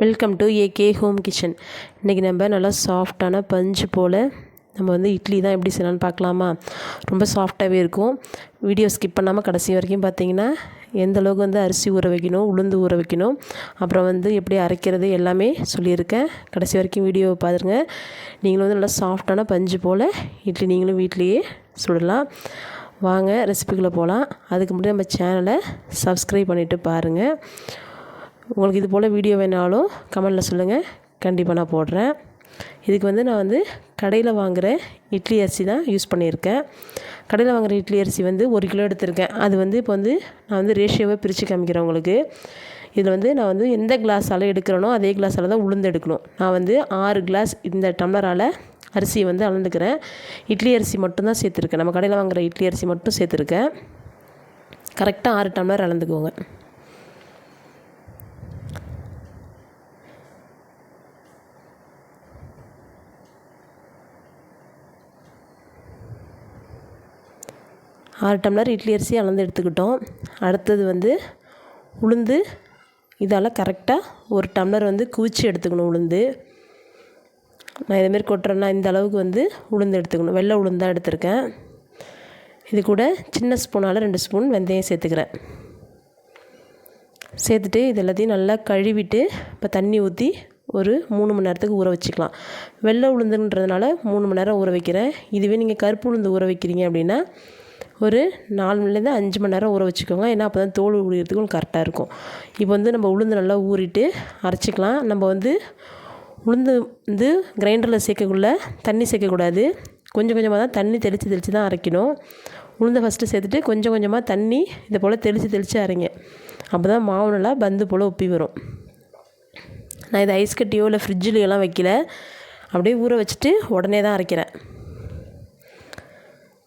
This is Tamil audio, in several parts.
Welcome to AK home kitchen இன்றைக்கி நம்ம நல்லா சாஃப்டான பஞ்சு போல் நம்ம வந்து இட்லி தான் எப்படி செய்யலாம்னு பார்க்கலாமா? ரொம்ப சாஃப்டாகவே இருக்கும். வீடியோ ஸ்கிப் பண்ணாமல் கடைசி வரைக்கும் பார்த்தீங்கன்னா எந்த அளவுக்கு வந்து அரிசி ஊற வைக்கணும் உளுந்து ஊற வைக்கணும் அப்புறம் வந்து எப்படி அரைக்கிறது எல்லாமே சொல்லியிருக்கேன். கடைசி வரைக்கும் வீடியோவை பாருங்க. நீங்களும் வந்து நல்லா சாஃப்டான பஞ்சு போல் இட்லி நீங்களும் வீட்லேயே சுடலாம். வாங்க ரெசிபிக்குள்ளே போகலாம் அதுக்கு முன்னாடி நம்ம சேனலை சப்ஸ்கிரைப் பண்ணிவிட்டு பாருங்கள் உங்களுக்கு இது போல் வீடியோ வேணாலும் கமெண்டில் சொல்லுங்கள் கண்டிப்பாக நான் போடுறேன். இதுக்கு வந்து நான் வந்து கடையில் வாங்குகிற இட்லி அரிசி தான் யூஸ் பண்ணியிருக்கேன். கடையில் வாங்குகிற இட்லி அரிசி வந்து ஒரு கிலோ எடுத்திருக்கேன். அது வந்து இப்போ வந்து நான் வந்து ரேஷியோவை பிரித்து காமிக்கிறேன் உங்களுக்கு. இதில் வந்து நான் வந்து எந்த கிளாஸால் எடுக்கிறேனோ அதே கிளாஸால் தான் உளுந்து எடுக்கணும். நான் வந்து ஆறு கிளாஸ் இந்த டம்ளரால் அரிசியை வந்து அளந்துக்கிறேன். இட்லி அரிசி மட்டும்தான் சேர்த்துருக்கேன். நம்ம கடையில் வாங்குகிற இட்லி அரிசி மட்டும் சேர்த்துருக்கேன். கரெக்டாக ஆறு டம்ளர் அளந்துக்கோங்க. ஆறு டம்ளர் இட்லி அரிசி அளந்து எடுத்துக்கிட்டோம். அடுத்தது வந்து உளுந்து. இதால் கரெக்டாக ஒரு டம்ளர் வந்து குவிச்சு எடுத்துக்கணும் உளுந்து. நான் இதேமாரி கொட்டுறேன்னா இந்த அளவுக்கு வந்து உளுந்து எடுத்துக்கணும். வெள்ளை உளுந்தாக எடுத்திருக்கேன். இது கூட சின்ன ஸ்பூனால் ரெண்டு ஸ்பூன் வெந்தயம் சேர்த்துக்கிறேன். சேர்த்துட்டு இது எல்லாத்தையும் நல்லா கழுவிட்டு இப்போ தண்ணி ஊற்றி ஒரு மூணு மணி நேரத்துக்கு ஊற வச்சுக்கலாம். வெள்ளை உளுந்துன்றதுனால மூணு மணி நேரம் ஊற வைக்கிறேன். இதுவே நீங்கள் கருப்பு உளுந்து ஊற வைக்கிறீங்க அப்படின்னா ஒரு நாலு மணிலேருந்து அஞ்சு மணி நேரம் ஊற வச்சுக்கோங்க. ஏன்னா அப்போ தான் தோல் ஊறிறதுக்கும் கரெக்டாக இருக்கும். இப்போ வந்து நம்ம உளுந்து நல்லா ஊறிட்டு அரைச்சிக்கலாம். நம்ம வந்து உளுந்து வந்து கிரைண்டரில் சேர்க்கக்குள்ள தண்ணி சேர்க்கக்கூடாது. கொஞ்சம் கொஞ்சமாக தான் தண்ணி தெளித்து தெளித்து தான் அரைக்கணும். உளுந்தை ஃபஸ்ட்டு சேர்த்துட்டு கொஞ்சம் கொஞ்சமாக தண்ணி இதை போல் தெளித்து தெளித்து அரைங்க. அப்போ தான் மாவு நல்லா பந்து போல் உப்பி வரும். நான் இதை ஐஸ் கட்டியோ இல்லை ஃப்ரிட்ஜிலையோலாம் வைக்கல. அப்படியே ஊற வச்சுட்டு உடனே தான் அரைக்கிறேன்.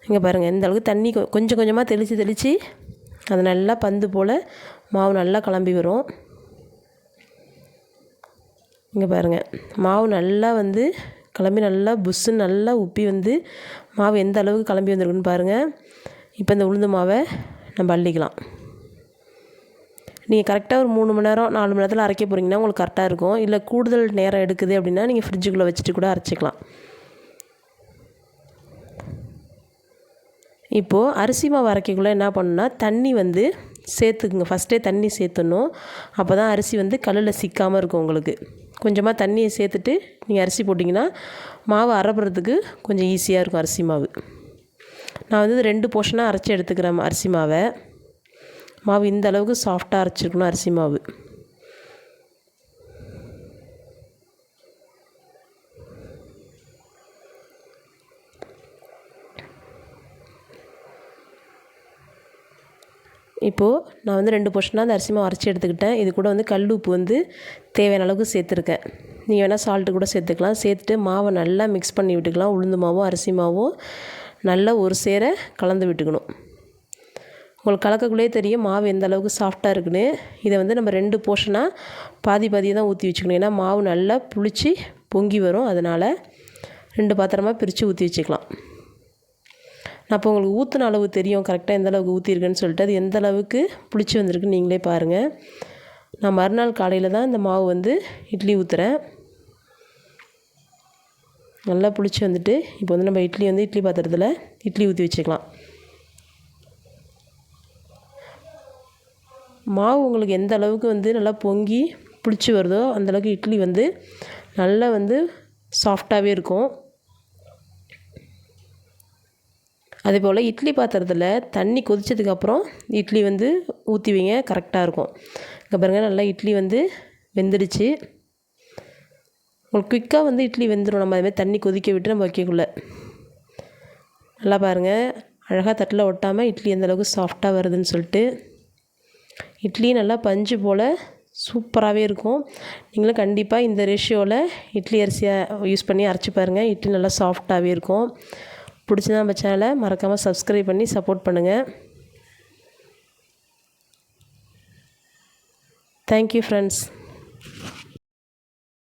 இங்கே பாருங்கள் இந்த அளவுக்கு தண்ணி கொஞ்சம் கொஞ்சமாக தெளித்து தெளித்து அது நல்லா பந்து போல் மாவு நல்லா கிளம்பி வரும். இங்கே பாருங்கள் மாவு நல்லா வந்து கிளம்பி நல்லா புஷ்ஷுன்னு நல்லா உப்பி வந்து மாவு எந்த அளவுக்கு கிளம்பி வந்திருக்குன்னு பாருங்கள் இப்போ இந்த உளுந்து மாவை நம்ம அள்ளிக்கலாம். நீங்கள் கரெக்டாக ஒரு மூணு மணி நேரம் நாலு மணி நேரத்தில் அரைக்க போகிறீங்கன்னா உங்களுக்கு கரெக்டாக இருக்கும். இல்லை கூடுதல் நேரம் எடுக்குது அப்படின்னா நீங்கள் ஃப்ரிட்ஜுக்குள்ளே வச்சுட்டு கூட அரைச்சிக்கலாம். இப்போது அரிசி மாவு அரைக்கக்குள்ளே என்ன பண்ணுன்னா தண்ணி வந்து சேர்த்துக்குங்க. ஃபஸ்ட்டே தண்ணி சேர்த்துணும் அப்போ தான் அரிசி வந்து கல்லில் சிக்காமல் இருக்கும் உங்களுக்கு. கொஞ்சமாக தண்ணியை சேர்த்துட்டு நீங்கள் அரிசி போட்டிங்கன்னா மாவு அரைப்புறதுக்கு கொஞ்சம் ஈஸியாக இருக்கும் அரிசி மாவு. நான் வந்து ரெண்டு போர்ஷனாக அரைச்சி எடுத்துக்கிறேன் அரிசி மாவை. மாவு இந்த அளவுக்கு சாஃப்டாக அரைச்சிருக்கணும் அரிசி மாவு. இப்போது நான் வந்து ரெண்டு போர்ஷனாக அந்த அரிசி மாவு அரைச்சி எடுத்துக்கிட்டேன். இது கூட வந்து கல் உப்பு வந்து தேவையான அளவுக்கு சேர்த்துருக்கேன். நீங்கள் வேணால் சால்ட்டு கூட சேர்த்துக்கலாம். சேர்த்துட்டு மாவை நல்லா மிக்ஸ் பண்ணி விட்டுக்கலாம். உளுந்து மாவும் அரிசி மாவும் நல்லா ஒரு சேர கலந்து விட்டுக்கணும். உங்களுக்கு கலக்கக்குள்ளே தெரியும் மாவு எந்த அளவுக்கு சாஃப்டாக இருக்குன்னு. இதை வந்து நம்ம ரெண்டு போர்ஷனாக பாதி பாதியை தான் ஊற்றி வச்சுக்கணும். ஏன்னா மாவு நல்லா புளிச்சு பொங்கி வரும். அதனால் ரெண்டு பாத்திரமாக பிரித்து ஊற்றி வச்சுக்கலாம். நான் இப்போ உங்களுக்கு ஊற்றின அளவு தெரியும். கரெக்டாக எந்த அளவுக்கு ஊற்றிருக்கேன்னு சொல்லிட்டு அது எந்த அளவுக்கு புளிச்சு வந்திருக்குன்னு நீங்களே பாருங்கள் நான் மறுநாள் காலையில் தான் இந்த மாவு வந்து இட்லி ஊற்றுறேன் நல்லா புளிச்சு வந்துட்டு இப்போ வந்து நம்ம இட்லி வந்து இட்லி பாத்திரத்தில் இட்லி ஊற்றி வச்சுக்கலாம். மாவு உங்களுக்கு எந்த அளவுக்கு வந்து நல்லா பொங்கி புளிச்சு வருதோ அந்தளவுக்கு இட்லி வந்து நல்லா வந்து சாஃப்டாகவே இருக்கும். அதே போல் இட்லி பாத்திரத்தில் தண்ணி கொதித்ததுக்கப்புறம் இட்லி வந்து ஊற்றி வைங்க கரெக்டாக இருக்கும். இங்கே பாருங்கள் நல்லா இட்லி வந்து வெந்துடுச்சு. உங்களுக்கு குயிக்காக வந்து இட்லி வெந்துடும் நம்ம அதுமாதிரி தண்ணி கொதிக்க விட்டு நம்ம வைக்கக்குள்ள. நல்லா பாருங்கள் அழகாக தட்டில் ஒட்டாமல் இட்லி அந்தளவுக்கு சாஃப்டாக வருதுன்னு சொல்லிட்டு. இட்லி நல்லா பஞ்சு போல் சூப்பராகவே இருக்கும். நீங்களும் கண்டிப்பாக இந்த ரேஷியோவில் இட்லி அரிசியை யூஸ் பண்ணி அரைச்சி பாருங்கள் இட்லி நல்லா சாஃப்டாகவே இருக்கும். பிடிச்சதா நம்ம சேனலை மறக்காமல் சப்ஸ்கிரைப் பண்ணி சப்போர்ட் பண்ணுங்கள் தேங்க்யூ ஃப்ரெண்ட்ஸ்